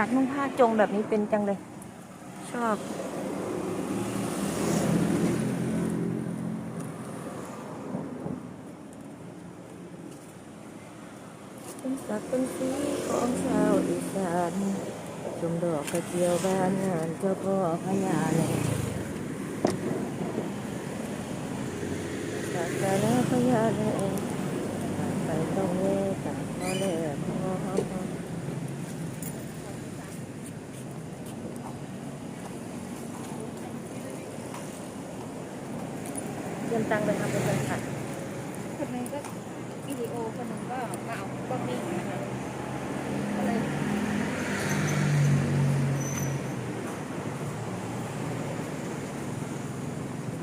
อยากนุ่งผ้าจงแบบนี้เป็นจังเลย ชอบ เป็นสักเป็นสีของชาวอีสานชมดอกกระเจียวบานงานเจ้าพ่อพญาแลสักการะพญาแลผ่านไปต้องเวตักพ่อแลพ่อ ตรียมตังค์ไปทำเป็นคนขัดคนหนึงก็วิดีโอคนหนึงก็มาเอากล้องนิ่งนะคะก็เลย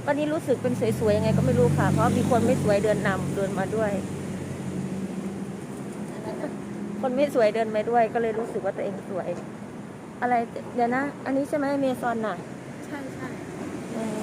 วันนี้รู้สึกเป็นสวยๆยังไงก็ไม่รู้ค่ะ เพราะมีคนไม่สวยเดินนำเดินมาด้วย คนไม่สวยเดินมาด้วย ก็เลยรู้สึกว่าตัวเองสวย อะไรเดี๋ยวนะ อันนี้ใช่ไหมเมซอนน่ะ ใช่ใช่ เออ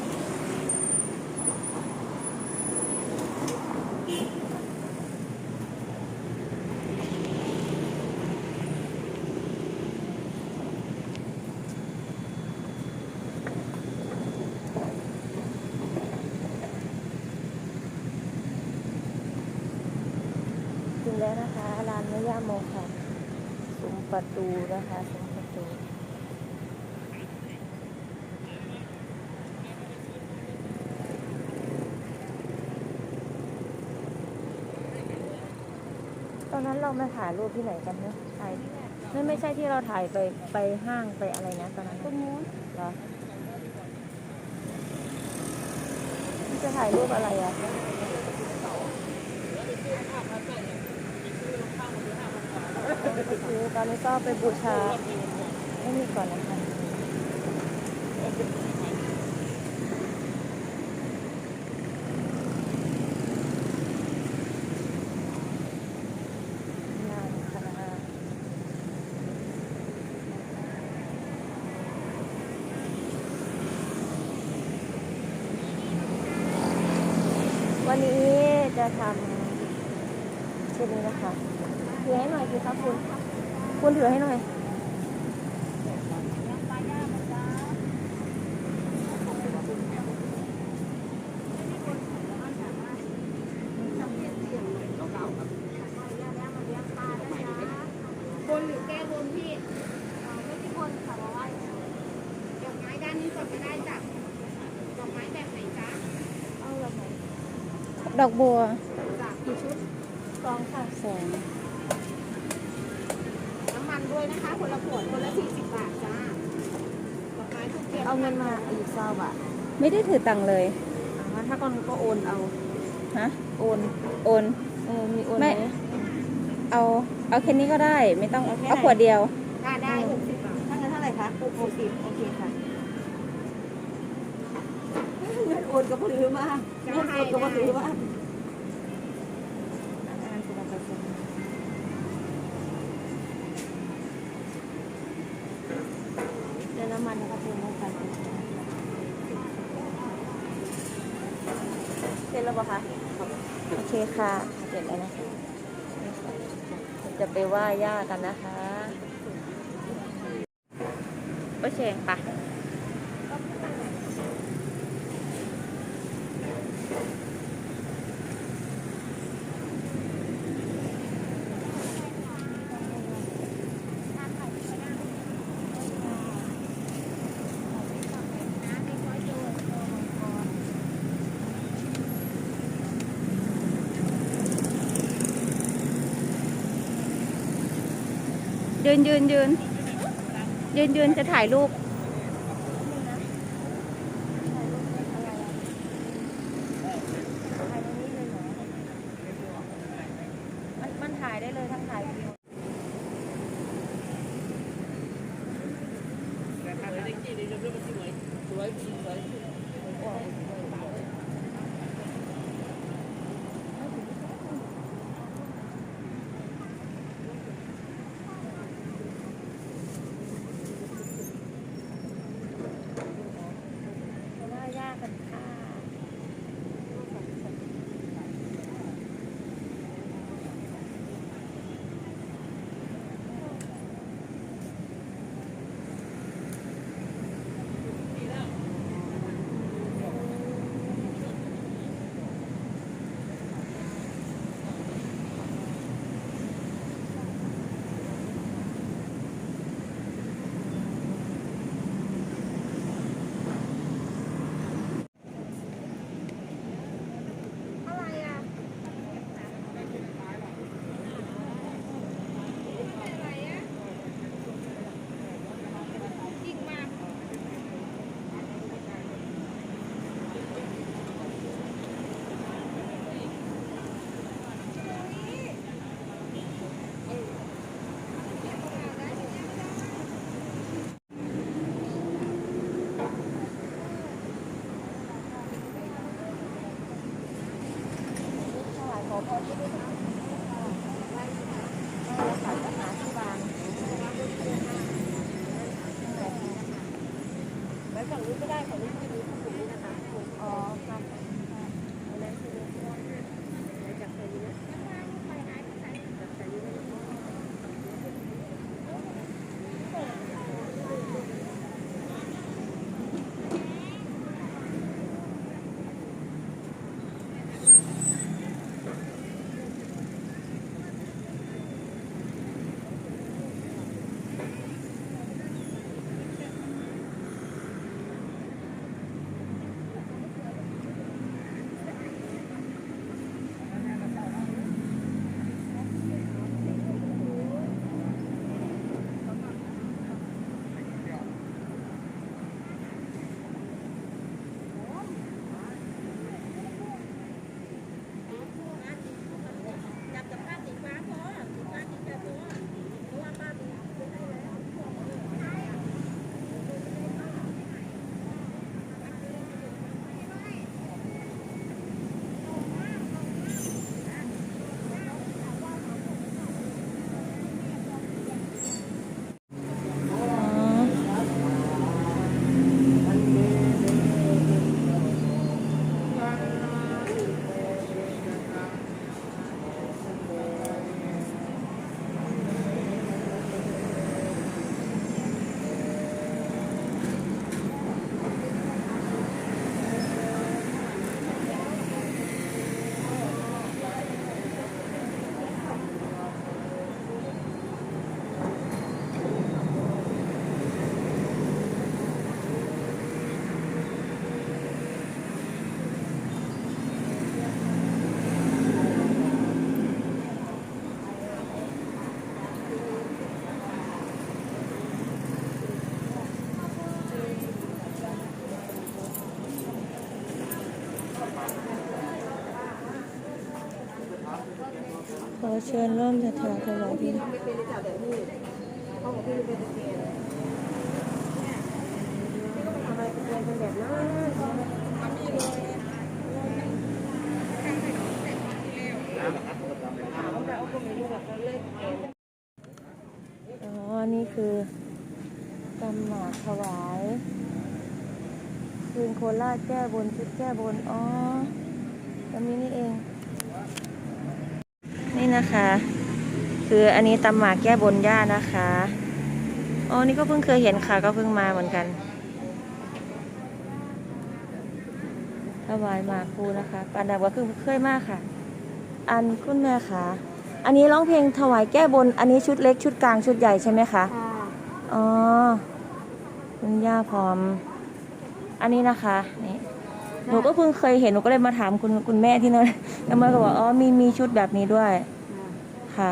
ถึงแล้วนะคะร้านเนื้อย่างโมค่ะซุ้มประตูนะคะซุ้มประตู ตอ นั้นเรามาถ่ายรูปที่ไหนกันนะถ่ายไม่ไม่ใช่ที่เราถ่ายไปไปห้างไปอะไรนะตอนนั้นตรงนู้นเหรอจะถ่ายรูปอะไรอะคือตอนนี้ก็ไปบูชาไม่มีก่อนนะคะงานคณะ วันนี้จะทำชุดนี้นะคะถือให้หน่อยสิคะคุณ คุณถือให้หน่อย บนหรือแก้บนพี่เอาไม่ที่บนค่ะเพราะว่าดอกไม้ด้านนี้ก่อนก็ได้จ้ะดอกไม้แบบไหนจ๊ะ เอาละไหน ดอ กบัวจ้ะกี่ชุดสองค่ะสองน้ำมันด้วยนะคะ คนละขวด คนละสี่สิบบาทจ้าดอกไม้ทุกเทียนเอาเงินมาอีกเศร้าบาทไม่ได้ถือตังค์เลยอะงั้นถ้าก่อนก็โอนเอา ฮะ โอน โอน เออ มีโอนไม่ไหมเอา เอาแค่นี้ก็ได้ ไม่ต้องเอาแค่เอาไหนขวดเดียว ได้ได้หกสิบบาทถ้าเงินเท่าไหร่คะหกสิบโอเคค่ะเงินโอนก็พอดีมากเงินโอนก็พอดีมากอันนั้นคือเราไปซื้อเดี๋ยวน้ำมันก็เติมลงไป เสร็จแล้วปะคะ โอเคค่ะ เสร็จแล้วนะคะ จะไปไหว้ย่ากันนะคะโอเคปะ ยืนยืนยืนยืนยืนจะถ่ายรูป เชิญร่วมจะถวายถวายพี่ทำไม่เป็นเลอกพี่เป็นตะเกียบทำไมเป็นเป็นแบบนั้นอ๋อ นี่คือตำหมากถวายคืนโคราชแก้บนชุดแก้บน อ๋อตรงนี้นี่เอง นี่นะคะ คืออันนี้ตำหมากแก้บนย่านะคะอ๋อนี่ก็เพิ่งเคยเห็นค่ะ ก็เพิ่งมาเหมือนกันถวายหมากครูนะคะปานดาว่าคือเคยมากค่ะ อันคุณแม่ค่ะอันนี้ร้องเพลงถวายแก้บน อันนี้ชุดเล็กชุดกลางชุดใหญ่ใช่ไหมคะค่ะอ๋อคุณย่าพร้อม อันนี้นะคะนี่หนูก็เพิ่งเคยเห็นหนูก็เลยมาถามคุณคุณแม่ที่นั่นแล้วมาก็บอกอ๋อมีมีชุดแบบนี้ด้วย ค่ะ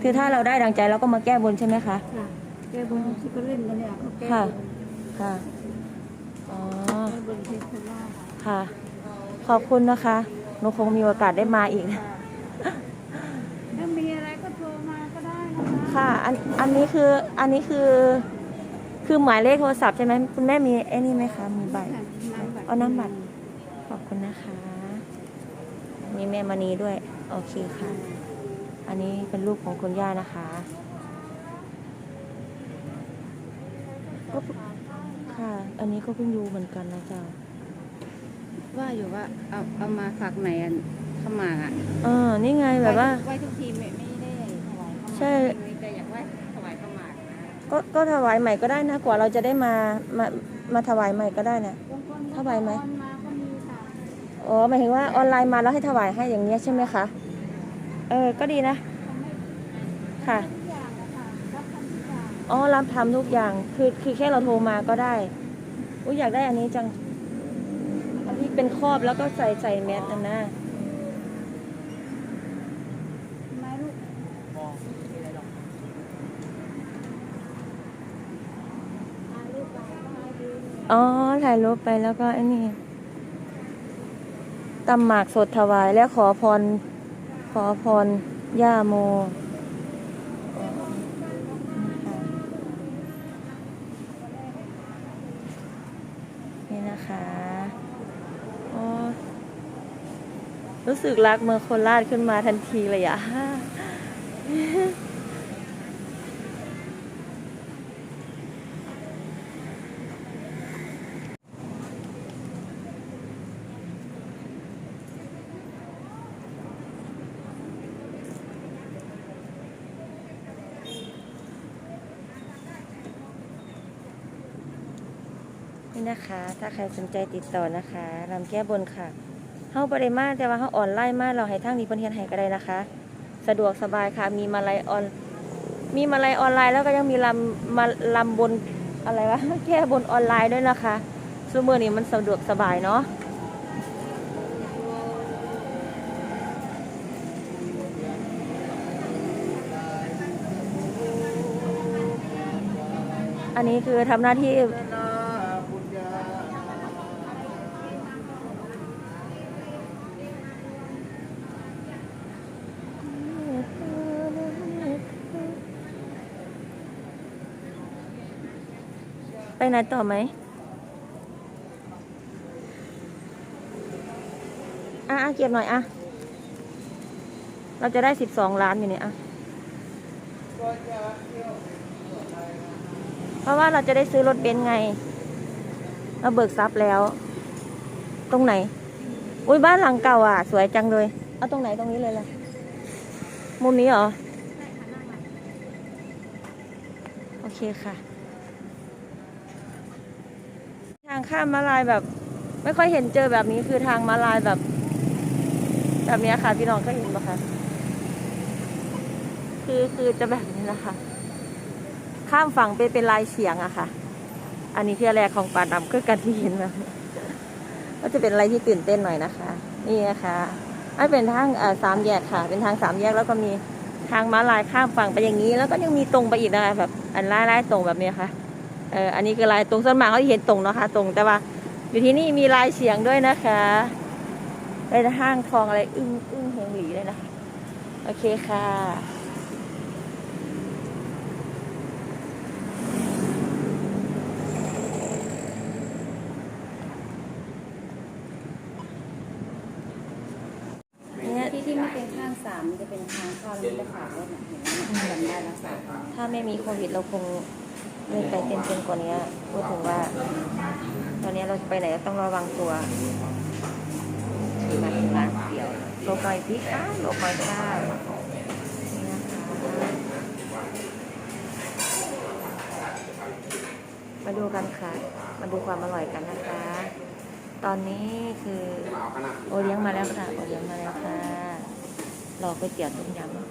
คือถ้าเราได้ดังใจเราก็มาแก้บนใช่ไหมคะค่ะแก้บนที่ก็เล่นกันเนี่ยเขาแก้ค่ะค่ะ อ๋อ แก้บนที่โคราชค่ะ ขอบคุณนะคะ หนูคงมีโอกาสได้มาอีก ถ้ามีอะไรก็โทรมาก็ได้นะคะค่ะ อัน อันนี้คือ อันนี้คือ คือหมายเลขโทรศัพท์ใช่ไหมคุณแม่มีไอ้นี่ไหมคะ มีใบเอาน้ำบัตร ขอบคุณนะคะ มีแม่มณีด้วย โอเคค่ะ อันนี้เป็นรูปของคุณย่านะคะก็ค่ะ อันนี้ก็เพิ่งรู้เหมือนกันนะจ๊ะว่าอยู่ว่าเอาเอามาฝากไหนอันเข้ามาอะเออนี่ไงแบบว่าไหว้ทุกทีไม่ไม่ได้ถวายเข้ามาใช่แต่อยากไหว้ถวายเข้ามานะก็ก็ถวายใหม่ก็ได้นะกว่าเราจะได้มามามาถวายใหม่ก็ได้นะบางคนเท่าไหร่ไหมออนมาก็มีค่ะอ๋อหมายถึงว่าออนไลน์มาแล้วให้ถวายให้อย่างเงี้ยใช่ไหมคะเออ ก็ดีนะ ค่ะทุกอย่างนะคะรับทำทุกอย่างอ๋อ รับทำทุกอย่าง คือ คือแค่เราโทรมาก็ได้ อุ้ยอยากได้อันนี้จัง อันที่เป็นครอบแล้วก็ใส่ใส่แมสนั่นนะไม้ลูกอ๋อ ถ่ายรูปไปแล้วก็ไอ้นี่ตำหมากสดถวายและขอพร ขอพรย่าโมนี่นะคะอ๋อรู้สึกรักเมืองโคราชขึ้นมาทันทีเลยอะ นี่นะคะ ถ้าใครสนใจติดต่อนะคะรำแก้บนค่ะเฮาบริมาแต่ว่าเฮาออนไลน์มากเราให้ทางนี้เพิ่นเฮ็ดให้ก็ได้นะคะ สะดวกสบายค่ะ มีมาลัยออน มีมาลัยออนไลน์แล้วก็ยังมีลำมาลำบนอะไรวะแก้บนออนไลน์ด้วยนะคะซูเมอร์นี้มันสะดวกสบายเนาะอันนี้คือทำหน้าที่ ไปไหนต่อไหมอะเก็บหน่อยอะ เราจะได้สิบสองล้านอยู่เนี่ยอะ เพราะว่าเราจะได้ซื้อรถเบนซ์ไง เราเบิกทรัพย์แล้ว ตรงไหน อุ้ยบ้านหลังเก่าอะ สวยจังเลย เอาตรงไหนตรงนี้เลยล่ะมุมนี้เหรอ โอเคค่ะ ทาง ข้ามมาลายแบบ ไม่ค่อยเห็นเจอแบบนี้คือทางมาลายแบบ แบบนี้ค่ะ พี่น้องก็เห็นปะคะคือคือจะแบบนี้นะคะ ข้ามฝั่งไปเป็นลายเฉียงอะค่ะ อันนี้ที่แรกของป่าดำคือกันที่เห็นมาก็จะเป็นอะไรที่ตื่นเต้นหน่อยนะคะ นี่นะคะอันเป็นทางสามแยกค่ะ เป็นทางสามแยกแล้วก็มีทางม้าลายข้ามฝั่งไปอย่างนี้ แล้วก็ยังมีตรงไปอีกนะคะแบบอันลายลายตรงแบบนี้ค่ะ เอออันนี้คือลายตรงส่วนมากเขาจะเห็นตรงเนาะค่ะตรงแต่ว่า อยู่ที่นี่มีลายเฉียงด้วยนะคะเป็นห้างทองอะไรอึ้งอึ้งเฮงหลีเลยนะ โอเคค่ะที่ที่ไม่เป็นข้างสามจะเป็นทางเข้าแล้วมันจะฝากรถน่ะเห็นไหมมันจำได้แล้วสาถ้าไม่มีโควิดเราคง ไม่ไปเต็มๆกว่านี้พูดถึงว่า ตอนนี้เราไปไหนก็ต้องระวังตัวมาที่ร้านเดียวโลกอยพิกค่ะโลกอยข้าวมาดูกันค่ะ มาดูความอร่อยกันนะคะ ตอนนี้คือโอเลี้ยงมาแล้วค่ะ โอเลี้ยงมาแล้วค่ะ รอก๋วยเตี๋ยวต้มยำ มา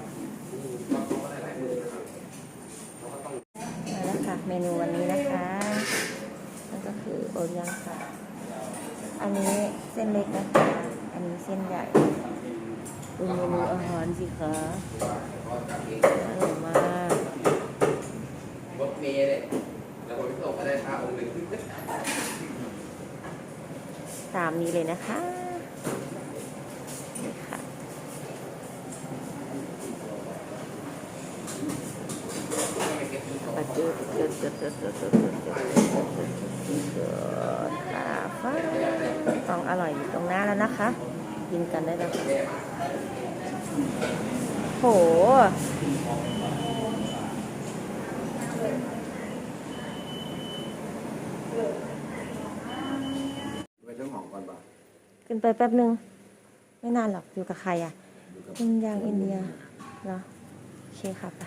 แล้วค่ะ เมนูวันนี้นะคะนั่น ก็คือโอเลี้ยงค่ะ อันนี้เส้นเล็กนะคะ อันนี้เส้นใหญ่ดูเมนูอาหารสิคะอร่อยมากรถเมย์เลยแล้วผมไปส่งก็ได้ค่าองค์หนึ่งตามนี้เลยนะคะนี่ค่ะปัจจุบันจุดจุดจุดจุดจุดจุดจุด จุดตาฟ้าต้องอร่อยอยู่ตรงหน้าแล้วนะคะ กินกันได้แล้วค่ะโหไปเจ้าของก่อนป่ะขึ้นไปแป๊บนึง ไม่นานหรอกอยู่กับใครอะเป็นยางอินเดียเหรอโอเคค่ะไป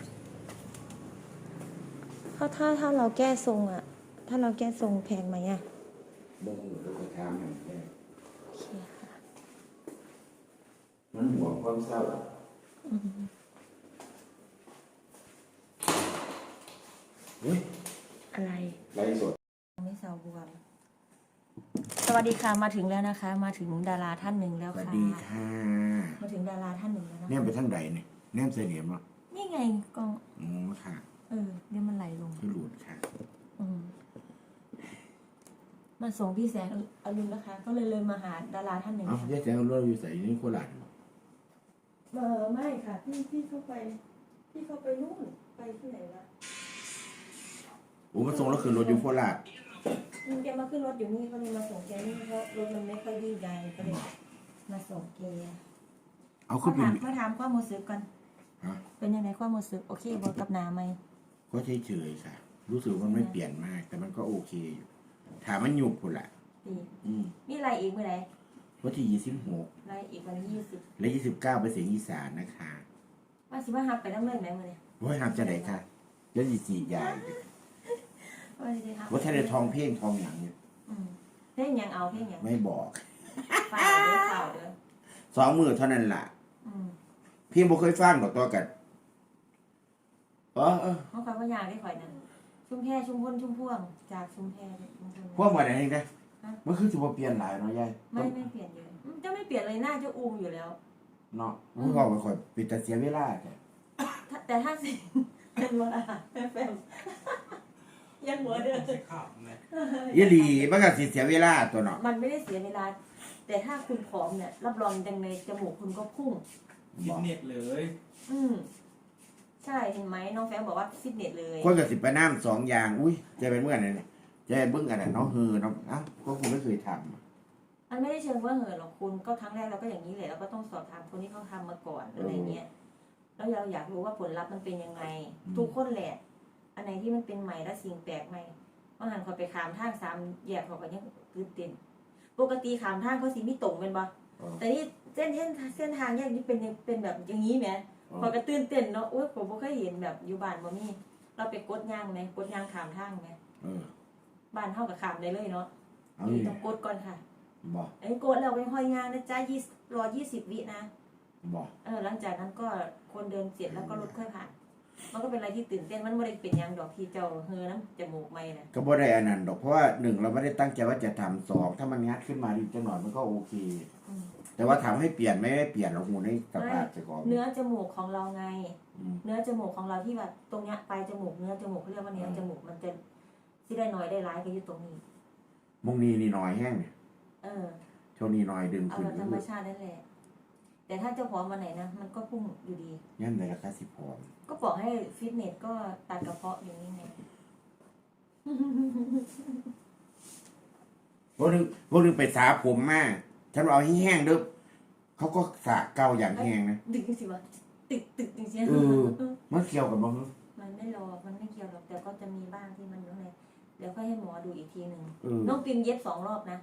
ถ้าถ้าถ้าเราแก้ทรงอะ ถ้าเราแก้ทรงแพงไหมอะบ่หูตัวกระทำอย่างแค่โอเคค่ะมันห่วงความเศร้าเฮ้ยอะไรไรสดไม่เสาบวมสวัสดีค่ะมาถึงแล้วนะคะ มาถึงดาราท่านหนึ่งแล้วสวัสค่ะดีค่ะมาถึงดาราท่านหนึ่งแล้วนะแนมไปทางใดเนี่ยแนมเสนียมเหรอนี่ไงกล้องอ๋อค่ะ เออเนี่ยมันไหลลง คือหลุดค่ะ อืม มาส่งพี่แสงอรุณนะคะ ก็เลยเลยมาหาดาราท่านหนึ่งเอ้าค่ะแยกแสงรถอยู่ใส่นี่โคราชเหรอเออไม่ค่ะพี่พี่เข้าไปพี่เข้าไปนู่นไปที่ไหนละโอ้มาส่งแล้วคือรถอยู่โคราชอืมแกมาขึ้นรถอยู่นี่ก็เลยมาส่งแกนี่เพราะรถมันไม่ค่อยวิ่งไกลก็เลยมาส่งแกเอาขึ้มานเป็นถามมาถามความรู้สึกก่อนฮะเป็นยังไงความรู้สึกโอเคบอกกับนาไหมก็เฉยๆค่ะ รู้สึกว่ามันไม่เปลี่ยนมาก แต่มันก็โอเคอยู่ ถามมันหยุบคนละดีอืมมีอะไรอีกเมื่อไหร่วันที่ยี่สิบหกอะไรอีกวันที่ยี่สิบและยี่สิบเก้าไปเสียงอีสานนะคะว่าสิว่าฮับไปน้ำเลื่อนไหมเมื่อเนี่ยว่าทำจะไหนคะแล้วยี่สี่ใหญ่ว่าสิได้ฮับว่าถ้าได้ทองเพ่งทองอย่างเนี่ยอืเพลงหยังเอาเพลงหยังไม่บอกฝ่าวเด้อฝ่าวเด้อสองมือเท่านั้นล่ะ อืมพี่บ่เคยฟังดอกตัวกันเออเออ เขาฟังว่ายากได้ข่อยนั่น ชุมแพชุมพลชุมพ่วง จากชุมแพชุมพลพวกมาไหนเองนะฮะ มันคือสิบ่เปลี่ยนหลายเนาะยายไม่ไม่เปลี่ยนเลยอืมจะไม่เปลี่ยนเลยหน้าจะอูมอยู่แล้ว เนาะมันก็บ่ค่อยปิดแต่เสียเวลาแกถ้าแต่ถ้าสิเป็นวลาแฟมยังหัวเดิมข่าวนะอีหลีมันก็สิเสียเวลาตัวเนาะมันไม่ได้เสียเวลา แต่ถ้าคุณผอมเนี่ย รับรองยังในจมูกคุณก็พุ่ง ฟิบตอกเนสเลย อืม ใช่เห็นไหมน้องแฟมบอกว่าฟิตเนสเลยคนก็สิไปน้ำสองอย่าง อุ้ยจะเป็นเมื่อไหร่เนี่ยจะเป็นเบิ่งอันนั้นเนาะเฮือเนาะเอ้าก็คงไม่เคยทำมันไม่ได้เชิงว่าเหินหรอกคุณก็ครั้งแรกเราก็อย่างนี้แหละเราก็ต้องสอบถามคนที่เขาทำมาก่อนอะไรเงี้ยแล้วเราอยากรู้ว่าผลลัพธ์มันเป็นยังไง ทุกคนแหละ อันไหนที่มันเป็นใหม่และสิ่งแปลกใหม่บางหันเขาไปขามทางสามแยกเขาก็ยังตื่นเต้นปกติขามทางเขาสิมีตรงเป็นบ่อ๋อแต่นี่เส้นเส้นเส้นทางแยกนี่เป็นเป็นแบบอย่างนี้ไหม พอก็ตื่นเต้นเนาะโอ้ยผมบ่เคยเห็นแบบอยู่บ้านบ่มีเราไปกดย่างไหมกดย่างขามทางไหมเออบ้านเท่ากับขามได้เลยเนาะเอานี่นี่ต้องกดก่อนค่ะบอกอันนี้กดแล้วไปห้อยย่างนะจ๊ะยี่รอยี่สิบวินะบอกเออหลังจากนั้นก็คนเดินเสร็จแล้วก็รถค่อยผ่านมันก็เป็นอะไรที่ตื่นเต้นมันไม่ได้เป็นหยังดอกที่เจ้าเฮอน้ำจมูกไม่นะก็บ่ได้อันนั้นดอกเพราะว่าหนึ่งเราไม่ได้ตั้งใจว่าจะทำสองถ้ามันงัดขึ้นมาดีจังหน่อยมันก็โอเค อืม แต่ว่าทำให้เปลี่ยนไม่ได้เปลี่ยนหรอกหูในสภาพจะก่อนเนื้อจมูกของเราไงอืมเนื้อจมูกของเราที่แบบตรงเนี้ยปลายจมูกเนื้อจมูกเขาเรียกว่าเนื้อจมูกมันจะที่ได้น้อยได้ร้ายก็อยู่ตรงนี้ มงนี้นี่น้อยแห้งเนี่ยเออช่วงนี้น้อยดึงเอาขึ้นแบบธรรมชาตินั่นแหละ แต่ถ้าเจ้าพร้อมวันไหนนะมันก็พุ่งอยู่ดีย่ำในราคาสิบพอมก็บอกให้ฟิตเนสก็ตัดกระเพาะอย่างนี้ไงพวกนึงพวกนึงไปสาผมมา ฉันเอาให้แห้งเด้อเขาก็สระเกาอย่างแห้งนะดึงสิวะตึกตึกจริงเออมันเกี่ยวกับบ้างมันไม่รอมันไม่เกี่ยวหรอกแต่ก็จะมีบ้างที่มันอยู่ข้างในเดี๋ยวค่อยให้หมอดูอีกทีหนึ่งเออน้องปิมเย็บสองรอบนะ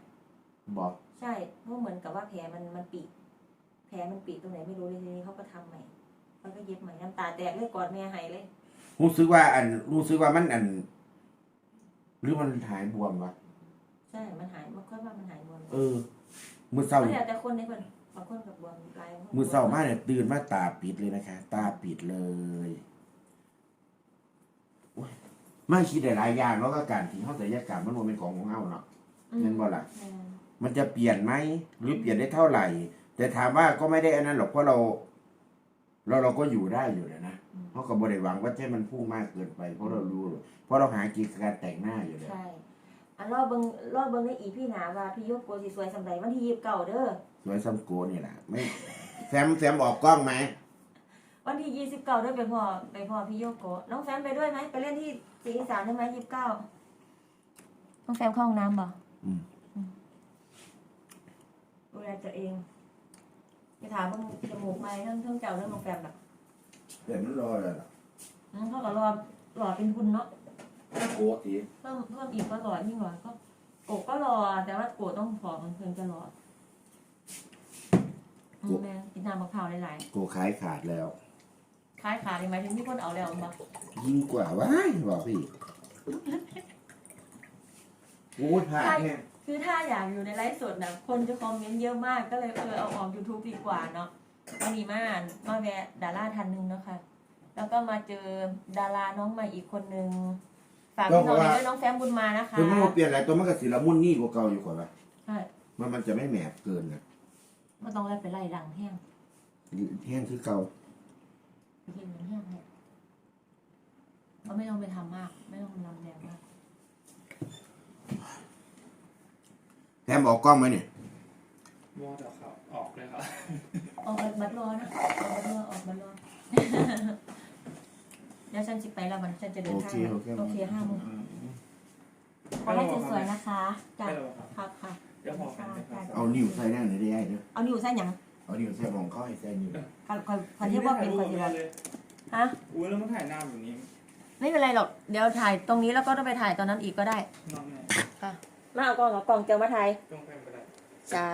บอกใช่เพราะเหมือนกับว่าแผลมันมันปีแผลมันปีตรงไหนไม่รู้เลยทีนี้เขาก็ทำใหม่เขาก็เย็บใหม่น้ำตาแตกเลยกอดแม่หายเลยรู้สึกว่าอันรู้สึกว่ามันอัน หรือมันหายบวมวะใช่ มันหายมันค่อยว่ามันหายบวมเออ มือเศร้าไม่แต่แต่คนในคนบางคนกับบวมลายบงคนมือเศร้ามากเนี่ยตื่นมาตาปิดเลยนะคะ ตาปิดเลยโอ้ยไม่คิดหลายๆอย่างแล้วก็การที่เขาศัลยกรรมมันบ่เป็นของของเฮาเนาะอืมเห็นบ่ล่ะแม่นมันจะเปลี่ยนไหมหรือเปลี่ยนได้เท่าไหร่ แต่ถามว่าก็ไม่ได้อันนั้นหรอกเพราะเรา เราเราก็อยู่ได้อยู่แล้วนะอืมเพราะกับบริหวังว่าให้มันพุ่งมากเกินไป เพราะเรารู้เพราะเราหากิจการแต่งหน้าอยู่แล้วใช่ อันรอบเบิงรอบเบิงในอีพี่หนาว่าพี่ยกโกสิสวยสำไรวันที่ยีิบเก่าเด้อสวยซัมโกนี่แหละไม่แซมแซมออกกล้องไหมวันที่ยี่สิบเก้าเด้อไปพ่อไปพ่อพี่โยโกะน้องแฟมไปด้วยไหมไปเล่นที่สีอีสานได้ไหมยี่สิบเก้าน้องแฟมเข้าห้องน้ำบ่อืมดูแลตัวเองไปถามว่าจมูกไหมเรื่องเรื่องเจ้าเรื่องน้องแฟมแบบเดี๋ยวมันรอเลยล่ะอืมเขาก็รอหล่อเป็นคุณเนาะ โกทีเพิ่มเพิ่มอีกก็หล่อยิ่งกว่าก็โกะก็รอแต่ว่าโกะต้องผอมถึงจะหล่ออืมแม่กินน้ำมะพร้าวหลายโกขายขาดแล้ว ๆคล้ายขาเลยไหมถึงที่คนเอาแล้วมายิ่งกว่าว้ายบอกพี่โอ้ยผ่านเนี่ยคือถ้าอยากอยู่ในไลฟ์สดนะคนจะคอมเมนต์เยอะมากก็เลยเออเอาออก YouTube ดีกว่าเนาะวันนี้มามาแวะดาราท่านหนึ่งเนาะค่ะแล้วก็มาเจอดาราน้องใหม่อีกคนนึง ฝากพี่น้องด้วยน้องแฟมบุญมานะคะคือมันมาเปลี่ยนอะไรตัวมันก็สีละมุนนี่กว่าเก่าอยู่กว่าปะใช่มันมันจะไม่แหมบเกินนะไม่ต้องไล่ไปไล่ดังแห้งแห้งคือเก่าไปกินเหมือนแห้งเนี่ยก็ไม่ต้องไปทำมาก ไม่ต้องทำแรงมากแซมออกกล้องไหมเนี่ยวอดเขาออกเลยครับ ออกบัตรรอนะออกบัตรรอออกบัตรรอเดี๋ยวฉันจะไปแล้วมันฉันจะเดินโอทางเคโอเคโอเคห้าโมงขอให้สวยๆนะคะจ้ะได้แล้วครับครับค่ะเดี๋ยวพอกันนะครับ เอานิ้วใส่หน้าหน่อยได้ไหมเด้อเอานิ้วใส่หยังเอานิ้วใส่มองเข้าให้ใส่นิ้วก่อนก่อนก่อนที่ว่าเป็นคนที่ว่าเลยฮะ อุ้ยแล้วมันถ่ายหน้าแบบนี้ไม่เป็นไรหรอก เดี๋ยวถ่ายตรงนี้แล้วก็ต้องไปถ่ายตอนนั้นอีกก็ได้น้องแม่ค่ะมาเอากล้องเอากล้องเจอมาถ่าย ต้องแพงไปได้ จ้า